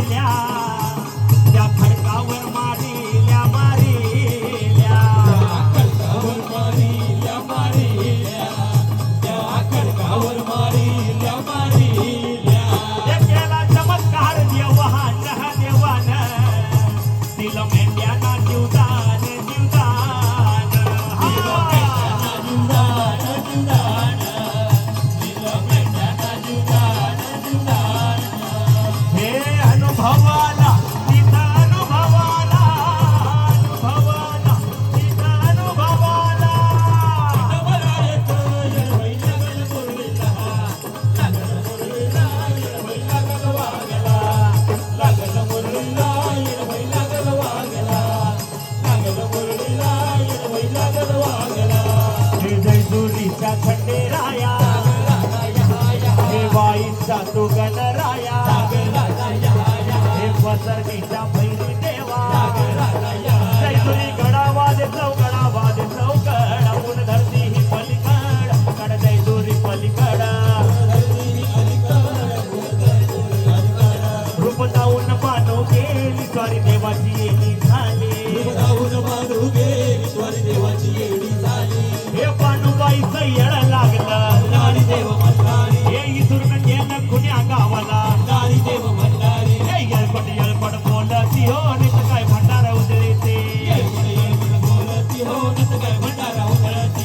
olhar. जेजुरीचा Khanderaya हे वाईचा तो गणराया हे पसरणीचा भैरी देवा. जैजुरी गडावाद चौकडावाद चौकड आपण धरती ही पलीकड. कड जैजुरी पलीकड. रूप जाऊन पानो गेली स्वारी देवाची येली. बोलती हो नाही तर काय भंडारा उधळीते.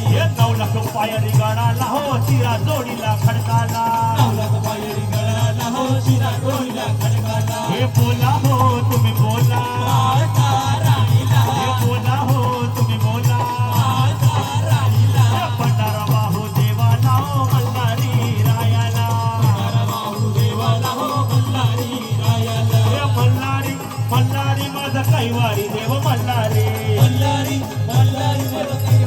हे नऊ लाख पायरी गडाला हो शिरा जोडीला खडकाला. माझा देव मल्हारी. हे देव मल्हारी